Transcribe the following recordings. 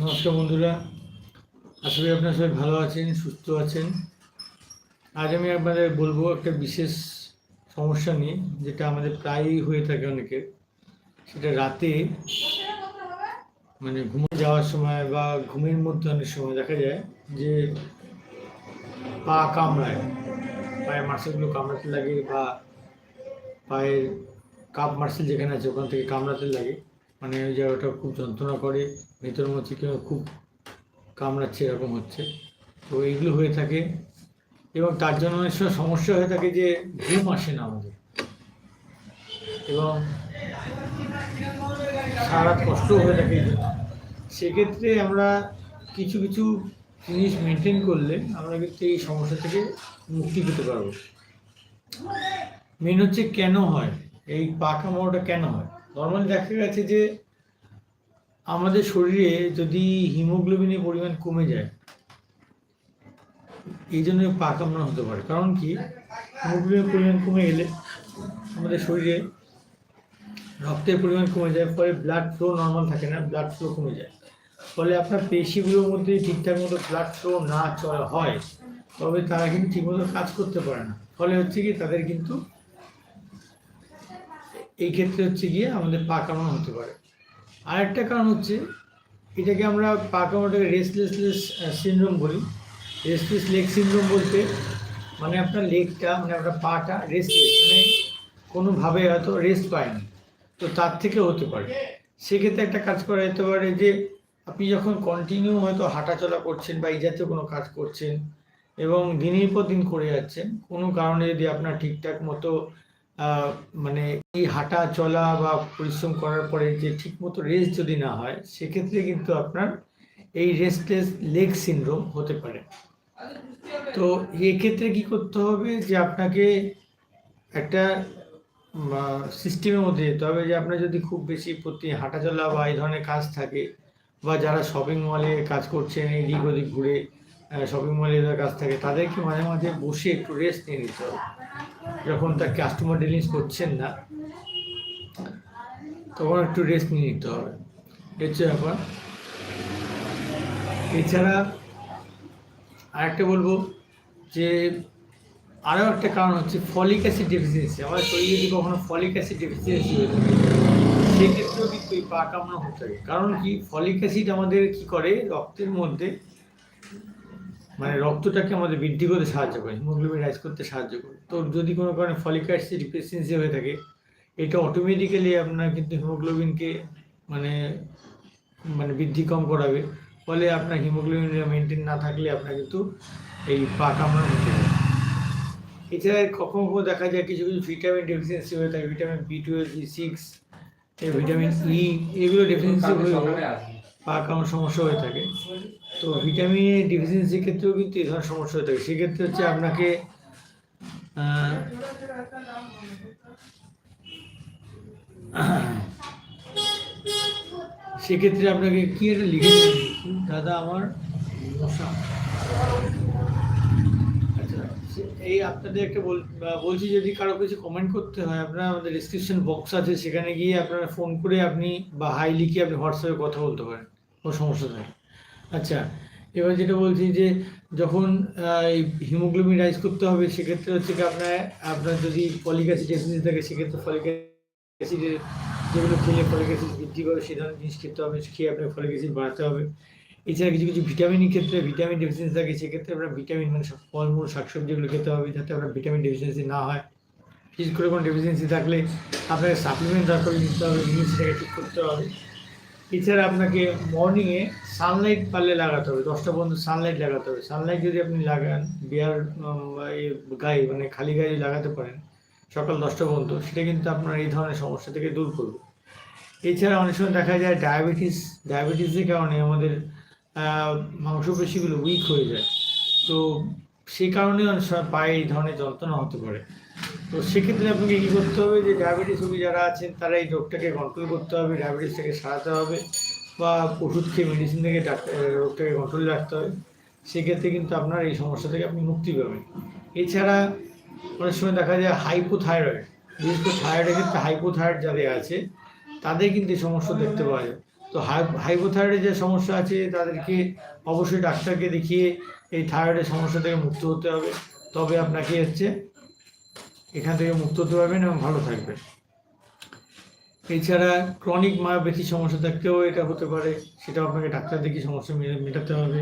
নমস্কার বন্ধুরা, আশা করি আপনারা সবাই ভালো আছেন, সুস্থ আছেন। আজ আমি আপনাদের বলব একটা বিশেষ সমস্যা নিয়ে, যেটা আমাদের প্রায়ই হয়ে থাকে অনেকের। সেটা রাতে মানে ঘুমে যাওয়ার সময় বা ঘুমের মধ্যে অনেক সময় দেখা যায় যে পা কামড়ায়। পায়ের মার্সেলগুলো কামড়াতে লাগে বা পায়ের কাপ মার্সেল যেখানে আছে ওখান থেকে কামড়াতে লাগে। মানে ওই জায়গাটা খুব যন্ত্রণা করে ভেতর মধ্যে কেউ খুব কামড়াচ্ছে, এরকম হচ্ছে। তো এইগুলো হয়ে থাকে। এবং তার জন্য অনেক সময় সমস্যা হয়ে থাকে যে ঘুম আসে না আমাদের। এবং সারা কষ্ট হয়ে থাকে। সেক্ষেত্রে আমরা কিছু কিছু জিনিস মেনটেন করলে আমরা কিন্তু এই সমস্যা থেকে মুক্তি পেতে পারব। মেন হচ্ছে কেন হয়? এই পা কামড়াটা কেন হয়? নর্মালি দেখা গেছে যে আমাদের শরীরে যদি হিমোগ্লোবিনের পরিমাণ কমে যায়, এই জন্য পা কামড়ানো হতে পারে। কারণ কি? হিমোগ্লোবিনের পরিমাণ কমে গেলে আমাদের শরীরে রক্তের পরিমাণ কমে যায়, ফলে ব্লাড ফ্লো নর্মাল থাকে না ব্লাড ফ্লো কমে যায়। ফলে আপনার পেশিগুলোর মধ্যে ঠিকঠাক মতো ব্লাড ফ্লো না চলা হয়, তবে তারা কিন্তু ঠিকমতো কাজ করতে পারে না। ফলে হচ্ছে কি? তাদের কিন্তু এই ক্ষেত্রে হচ্ছে গিয়ে আমাদের পা কামড়ানো হতে পারে। আরেকটা কারণ হচ্ছে, এটাকে আমরা পা কামড়াটাকে রেস্টলেসলেস সিনড্রোম বলি। রেস্টলেস লেগ সিনড্রোম বলতে মানে আপনার লেগটা মানে আপনার পাটা রেস্টলেস মানে কোনোভাবে হয়তো রেস্ট পায়নি। তো তার থেকে হতে পারে। সেক্ষেত্রে একটা কাজ করা যেতে পারে যে, আপনি যখন কন্টিনিউ হয়তো হাঁটাচলা করছেন বা এই জাতীয় কোনো কাজ করছেন এবং দিনের পর দিন করে যাচ্ছেন, কোনো কারণে যদি আপনার ঠিকঠাক মতো মানে এই হাঁটা চলা বা পরিশ্রম করার পরে যে ঠিকমতো রেস্ট যদি না হয়, সেক্ষেত্রে কিন্তু আপনার এই রেস্টলেস লেগ সিনড্রোম হতে পারে। তো এক্ষেত্রে কি করতে হবে যে আপনাকে একটা সিস্টেমের মধ্যে যেতে হবে যে আপনার যদি খুব বেশি প্রতি হাঁটাচলা বা এই ধরনের কাজ থাকে বা যারা শপিং মলে কাজ করছেন, এদিক ওদিক ঘুরে শপিং মলে কাজ থাকে, তাদেরকে মাঝে মাঝে বসে একটু রেস্ট নিয়ে নিতে হবে। যখন তার কাস্টমার ডিলিংস করছেন না, তখন একটু রেস্ট নিয়ে নিতে হবে। হচ্ছে ব্যাপার এছাড়া আরেকটা বলব যে, আরও একটা কারণ হচ্ছে ফলিক অ্যাসিড ডেফিসিয়েন্সি আমাদের শরীরে যদি কখনো ফলিক অ্যাসিড ডেফিসিয়েন্সি হয়ে থাকে, সেক্ষেত্রেও কিন্তু এই পা কামড়ানো হতে থাকে কারণ কি? ফলিক অ্যাসিড আমাদের কি করে? রক্তের মধ্যে মানে রক্তটাকে আমাদের বৃদ্ধি করতে সাহায্য করে হিমোগ্লোবিন রাইজ করতে সাহায্য করে। তো যদি কোনো কারণে ফলিক অ্যাসিড ডিফিসিয়েন্সি হয়ে থাকে এটা অটোমেটিক্যালি আপনার কিন্তু হিমোগ্লোবিনকে মানে মানে বৃদ্ধি কম করাবে। ফলে আপনার হিমোগ্লোবিন মেনটেন না থাকলে আপনার কিন্তু এই পা কামড়ানো হতে পারে। এছাড়া কখনো কখনো দেখা যায় কিছু কিছু ভিটামিন ডেফিসিয়েন্সি হয়ে থাকে vitamin B twelve B six vitamin E এগুলো ডেফিসিয়েন্সি হয়ে পা কামড় সমস্যা হয়ে থাকে। তো ভিটামিন এ ডিফিসিয়েন্সির ক্ষেত্রেও কিন্তু এই ধরনের সমস্যা হয়ে থাকে। সেক্ষেত্রে হচ্ছে আপনাকে সেক্ষেত্রে আপনাকে কি একটা লিখে দাদা আমার আচ্ছা এই আপনাদের একটা বল- বলছি যদি কারও কিছু কমেন্ট করতে হয়, আপনারা আমাদের ডিসক্রিপশন বক্স আছে, সেখানে গিয়ে আপনারা ফোন করে আপনি বা হাই লিখে আপনি হোয়াটসঅ্যাপে কথা বলতে পারেন। কোনো সমস্যা নেই। আচ্ছা এবার যেটা বলছি যে যখন এই হিমোগ্লোবিন রাইজ করতে হবে, সেক্ষেত্রে হচ্ছে কি আপনার আপনার যদি ফলিক অ্যাসিড ডেফিসিয়েন্সি থাকে, সেক্ষেত্রে ফলিক অ্যাসিডের যেগুলো খেলে ফলিক অ্যাসিড বৃদ্ধি করে, সে ধরনের জিনিস খেতে হবে, খেয়ে আপনার ফলিক অ্যাসিড বাড়াতে হবে। এছাড়া কিছু কিছু ভিটামিনের ক্ষেত্রে ভিটামিন ডেফিসিয়েন্সি থাকে, সেক্ষেত্রে আপনার ভিটামিন মানে ফলমূল শাকসবজিগুলো খেতে হবে, যাতে আপনার ভিটামিন ডেফিসিয়েন্সি না হয়। বিশেষ করে কোনো ডেফিসিয়েন্সি থাকলে আপনাকে সাপ্লিমেন্ট দরকার নিতে হবে জিনিসটাকে ঠিক করতে হবে। এছাড়া আপনাকে মর্নিংয়ে সানলাইট পারলে লাগাতে হবে, দশটা পর্যন্ত সানলাইট লাগাতে হবে। সানলাইট যদি আপনি লাগান, বিয়ার গায়ে মানে খালি গায়ে লাগাতে পারেন, সকাল দশটা পর্যন্ত, সেটা কিন্তু আপনার এই ধরনের সমস্যা থেকে দূর করবে। এছাড়া অনেক সময় দেখা যায় ডায়াবেটিস ডায়াবেটিসের কারণে আমাদের মাংসপেশিগুলো উইক হয়ে যায়। তো সেই কারণে অনেক সময় পায়ে এই ধরনের যন্ত্রণা হতে পারে। তো সেক্ষেত্রে আপনাকে কী করতে হবে যে ডায়াবেটিস রোগী যারা আছেন, তারা এই রোগটাকে কন্ট্রোল করতে হবে ডায়াবেটিস থেকে সারাতে হবে বা ওষুধ খেয়ে মেডিসিন থেকে ডাক্তার রোগটাকে কন্ট্রোলে রাখতে হবে। সেক্ষেত্রে কিন্তু আপনার এই সমস্যা থেকে আপনি মুক্তি পাবেন। এছাড়া অনেক সময় দেখা যায় হাইপোথাইরয়েড বিশেষ করে থাইরয়েডের ক্ষেত্রে হাইপোথাইরয়েড যাদের আছে, তাদের কিন্তু এই সমস্যা দেখতে পাওয়া যায়। তো তো হাই হাইপোথাইরয়েডের যে সমস্যা আছে, তাদেরকে অবশ্যই ডাক্তারকে দেখিয়ে এই থাইরয়েডের সমস্যা থেকে মুক্ত হতে হবে। তবে আপনাকে হচ্ছে এখান থেকে মুক্ত হতে পারবেন এবং ভালো থাকবেন। এছাড়া ক্রনিক মায়োপ্যাথি সমস্যা থাকতেও এটা হতে পারে, সেটাও আপনাকে ডাক্তার দেখে সমস্যা মেটাতে হবে।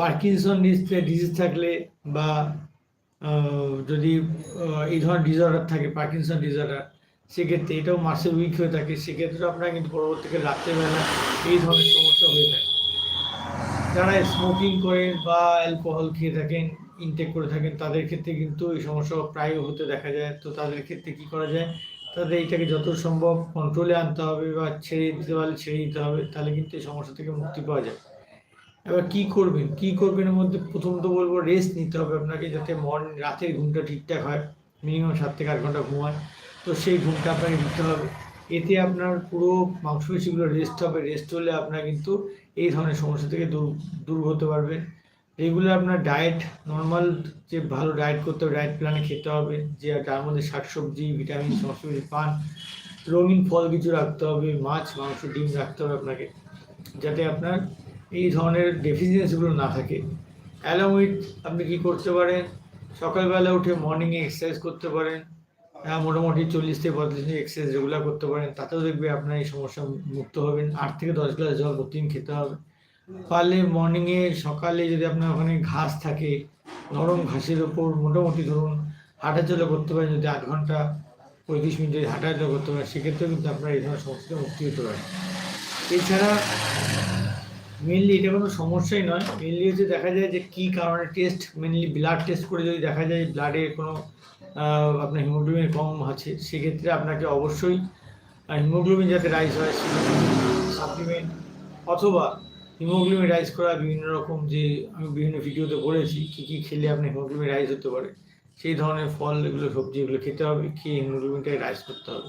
পার্কিনসন ডিজিজ থাকলে বা যদি এই ধরনের ডিসঅর্ডার থাকে পার্কিনসন ডিসঅর্ডার সেক্ষেত্রে এটাও মাসের উইক হয়ে থাকে। সেক্ষেত্রে আপনার কিন্তু পরবর্তীকালে রাত্রেবেলা এই ধরনের সমস্যা হয়ে থাকে। যারা স্মোকিং করেন বা অ্যালকোহল খেয়ে থাকেন ইনটেক করে থাকেন, তাদের ক্ষেত্রে কিন্তু এই সমস্যা প্রায় হতে দেখা যায়। তো তাদের ক্ষেত্রে কি করা যায়? তাদের এইটাকে যত সম্ভব কন্ট্রোলে আনতে হবে বা ছেড়ে দিতে পারলে ছেড়ে দিতে হবে, তাহলে কিন্তু এই সমস্যা থেকে মুক্তি পাওয়া যায়। এবার কি করবেন? কি করবেন এর মধ্যে? প্রথম তো বলব রেস্ট নিতে হবে আপনাকে যাতে মর্নিং রাতের ঘুমটা ঠিকঠাক হয়। মিনিমাম সাত থেকে আট ঘণ্টা ঘুমায়। তো সেই ঘুমটা আপনাকে দিতে হবে। এতে আপনার পুরো মাংসপেশিগুলো রেস্ট হবে। রেস্ট হলে আপনার কিন্তু এই ধরনের সমস্যা থেকে দূর দূর হতে পারবেন রেগুলার আপনার ডায়েট নর্মাল যে ভালো ডায়েট করতে হবে ডায়েট প্ল্যানে খেতে হবে। যে তার মধ্যে শাকসবজি ভিটামিন সমস্ত কিছু পান। রঙিন ফল কিছু রাখতে হবে, মাছ, মাংস, ডিম রাখতে হবে আপনাকে। যাতে আপনার এই ধরনের ডেফিসিয়েন্সিগুলো না থাকে। অ্যালং উইথ আপনি কী করতে পারেন? সকালবেলা উঠে মর্নিংয়ে এক্সারসাইজ করতে পারেন। হ্যাঁ মোটামুটি চল্লিশ থেকে পঁয়তাল্লিশ মিনিট এক্সারসাইজ রেগুলার করতে পারেন। তাতেও দেখবে আপনার এই সমস্যা মুক্ত হবেন। আট থেকে দশ গ্লাস জল প্রতিদিন খেতে হবে। পারলে মর্নিংয়ে সকালে যদি আপনার ওখানে ঘাস থাকে, নরম ঘাসের ওপর মোটামুটি ধরুন হাঁটাচলা করতে পারেন, যদি আট ঘণ্টা পঁয়ত্রিশ মিনিট যদি হাঁটাচলা করতে পারেন, সেক্ষেত্রেও কিন্তু আপনার এই ধরনের সমস্যা মুক্তি হতে পারে। এছাড়া মেনলি এটা কোনো সমস্যাই নয়। মেনলি হচ্ছে দেখা যায় যে কী কারণে টেস্ট মেনলি ব্লাড টেস্ট করে যদি দেখা যায় ব্লাডে কোনো আপনার হিমোগ্লোবিন কম আছে, সেক্ষেত্রে আপনাকে অবশ্যই হিমোগ্লোবিন যাতে রাইজ হয় সাপ্লিমেন্ট অথবা হিমোগ্লোবিন রাইজ করা বিভিন্ন রকম যে আমি বিভিন্ন ভিডিওতে বলেছি, কী কী খেলে আপনার হিমোগ্লোবিন রাইজ হতে পারে, সেই ধরনের ফল এগুলো, সবজি এগুলো খেতে হবে, খেয়ে হিমোগ্লোবিনটাকে রাইজ করতে হবে।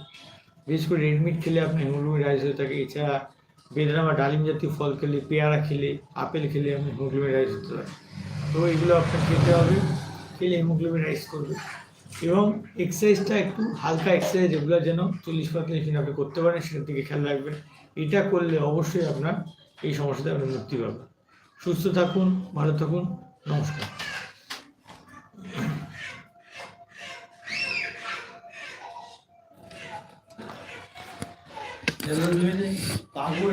বিশেষ করে রেডমিট খেলে আপনার হিমোগ্লোবিন রাইজ হয়ে থাকে, এছাড়া বেদনা বা ডালিম জাতীয় ফল খেলে, পেয়ারা খেলে, আপেল খেলে আপনি হিমোগ্লোবিন রাইস হতে পারে। তো এগুলো আপনার খেতে হবে, খেলে হিমোগ্লোবিন রাইস করবে। এবং এক্সারসাইজটা একটু হালকা এক্সারসাইজ এগুলো যেন চল্লিশ পঁয়তাল্লিশ দিন আপনি করতে পারেন, সেখান থেকে খেয়াল রাখবেন। এটা করলে অবশ্যই আপনার এই সমস্যাতে আপনি মুক্তি পাবেন। সুস্থ থাকুন, ভালো থাকুন, নমস্কার। পাগল